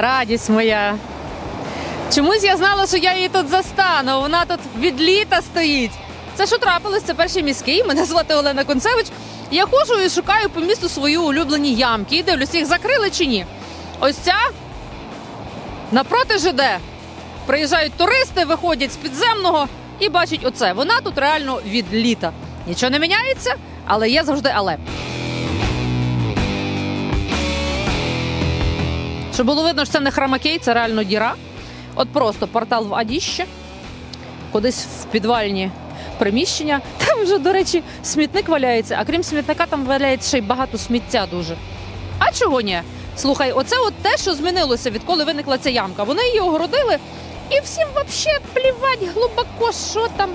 Радість моя. Чомусь я знала, що я її тут застану. Вона тут від літа стоїть. Це що трапилось? Це перший міський. Мене звати Олена Концевич. Я ходжу і шукаю по місту свої улюблені ямки. І дивлюсь, їх закрили чи ні. Ось ця напроти ЖД. Приїжджають туристи, виходять з підземного і бачать оце. Вона тут реально від літа. Нічого не міняється, але є завжди але. Щоб було видно, що це не хромакей, це реально діра. От просто портал в Адіще, кудись в підвальні приміщення. Там вже, до речі, смітник валяється, а крім смітника, там валяється ще й багато сміття дуже. А чого ні? Слухай, оце от те, що змінилося, відколи виникла ця ямка. Вони її огородили, і всім взагалі плівать глибоко, що там.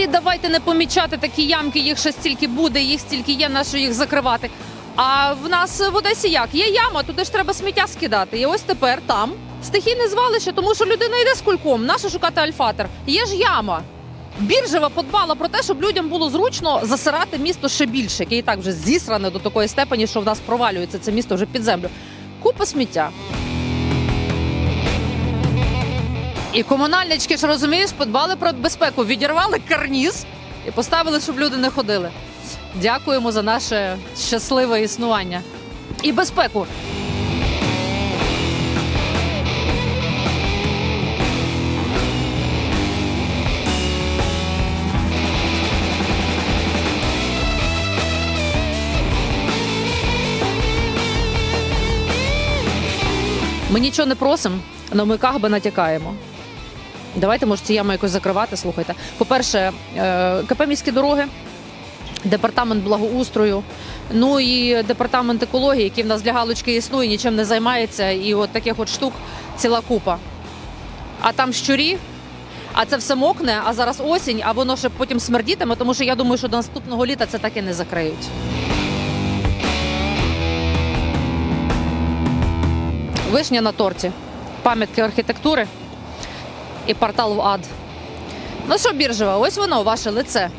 Взагалі, давайте не помічати такі ямки, їх ще стільки буде, їх стільки є, на що їх закривати. А в нас в Одесі як? Є яма, туди ж треба сміття скидати. І ось тепер там стихійне звалище, тому що людина йде з кульком. Нащо шукати альфатор? Є ж яма. Біржева подбала про те, щоб людям було зручно засирати місто ще більше, яке і так вже зісране до такої степені, що в нас провалюється це місто вже під землю. Купа сміття. І комунальнички ж розумієш, подбали про безпеку, відірвали карніз і поставили, щоб люди не ходили. Дякуємо за наше щасливе існування і безпеку. Ми нічого не просимо, на миках би натякаємо. Давайте, може, ці ями якось закривати. Слухайте. По-перше, е, КП міські дороги, департамент благоустрою, ну і департамент екології, який в нас для галочки існує, нічим не займається. І от таких от штук ціла купа. А там щурі, а це все мокне, а зараз осінь, а воно ще потім смердітиме, тому що я думаю, що до наступного літа це так і не закриють. Вишня на торті, пам'ятки архітектури і портал ад. Ну що, біржева, ось воно, ваше лице.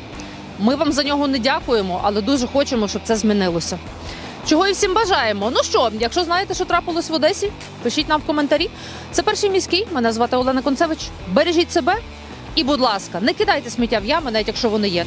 Ми вам за нього не дякуємо, але дуже хочемо, щоб це змінилося. Чого і всім бажаємо. Ну що, якщо знаєте, що трапилось в Одесі, пишіть нам в коментарі. Це перший міський. Мене звати Олена Концевич. Бережіть себе і, будь ласка, не кидайте сміття в ями, навіть якщо вони є.